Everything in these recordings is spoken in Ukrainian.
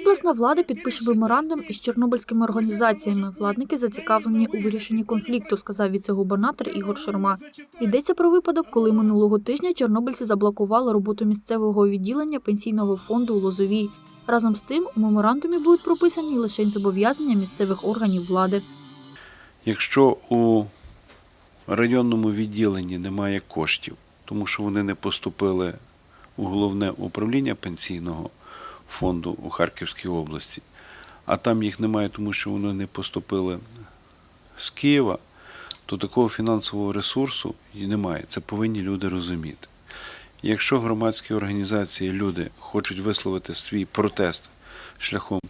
Обласна влада підпише меморандум із чорнобильськими організаціями. Владники зацікавлені у вирішенні конфлікту, сказав віце-губернатор Ігор Шурма. Йдеться про випадок, коли минулого тижня чорнобильці заблокували роботу місцевого відділення пенсійного фонду у Лозовій. Разом з тим, у меморандумі будуть прописані лише зобов'язання місцевих органів влади. Якщо у районному відділенні немає коштів, тому що вони не поступили у головне управління пенсійного фонду у Харківській області, а там їх немає, тому що вони не поступили з Києва, то такого фінансового ресурсу і немає. Це повинні люди розуміти. Якщо громадські організації, люди хочуть висловити свій протест шляхом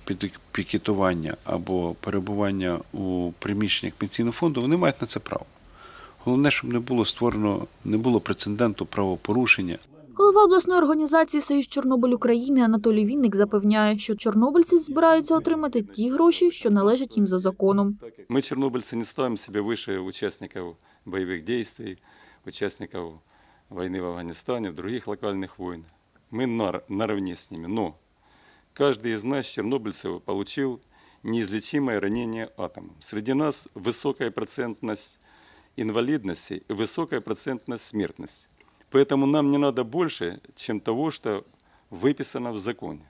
пікетування або перебування у приміщеннях пенсійного фонду, вони мають на це право. Головне, щоб не було створено, не було прецеденту правопорушення. Голова обласної організації Союз Чорнобиль України Анатолій Вінник запевняє, що чорнобильці збираються отримати ті гроші, що належать їм за законом. Мы, чернобыльцы, не ставим себя выше участников боевых действий, участников войны в Афганистане, в других локальных войн. Мы нар- наравне с ними. Но каждый из нас, чернобыльцев, получил неизлечимое ранение атомом. Среди нас высокая процентность инвалидности и высокая процентность смертности. Поэтому нам не надо больше, чем того, что выписано в законе.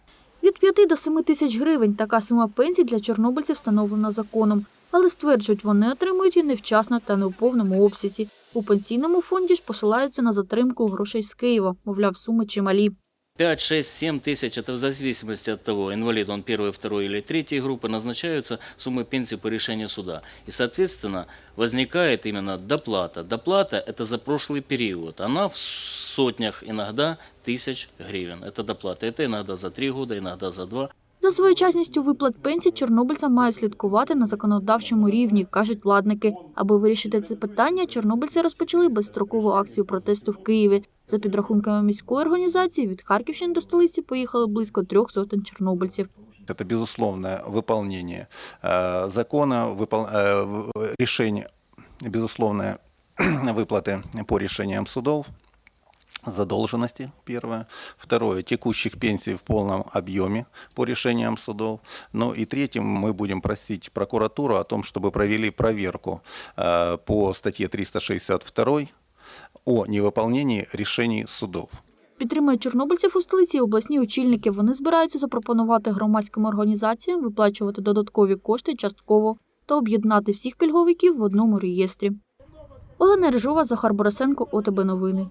Від 5 до 7 тисяч гривень така сума пенсій для чорнобильців встановлена законом. Але стверджують, вони отримують її невчасно та не у повному обсязі. У пенсійному фонді ж посилаються на затримку грошей з Києва, мовляв, суми чималі. 5, 6, 7 тысяч, это в зависимости от того, инвалид он первой, второй или третьей группы, назначаются суммы пенсии по решению суда. И, соответственно, возникает именно доплата. Доплата – это за прошлый период. Она в сотнях иногда тысяч гривен. Это доплата. Это иногда за три года, иногда за два. За своєчасністю виплат пенсій чорнобильцям мають слідкувати на законодавчому рівні, кажуть владники. Аби вирішити це питання, чорнобильці розпочали безстрокову акцію протесту в Києві. За підрахунками міської організації, від Харківщини до столиці поїхали близько трьох сотень чорнобильців. Это безусловное выполнение э, закона, выпол- э, в- решение, безусловное выплаты по решениям судов, задолженности, первое. Второе, текущих пенсий в полном объеме по решениям судов. Ну и третьим, мы будем просить прокуратуру о том, чтобы провели проверку э, по статье 362 о невыполнении решений судов. Підтримують чорнобильців у столиці і обласні очільники. Вони збираються запропонувати громадським організаціям виплачувати додаткові кошти частково та об'єднати всіх пільговиків в одному реєстрі. Олена Рижова, Захар Борисенко, ОТБ Новини.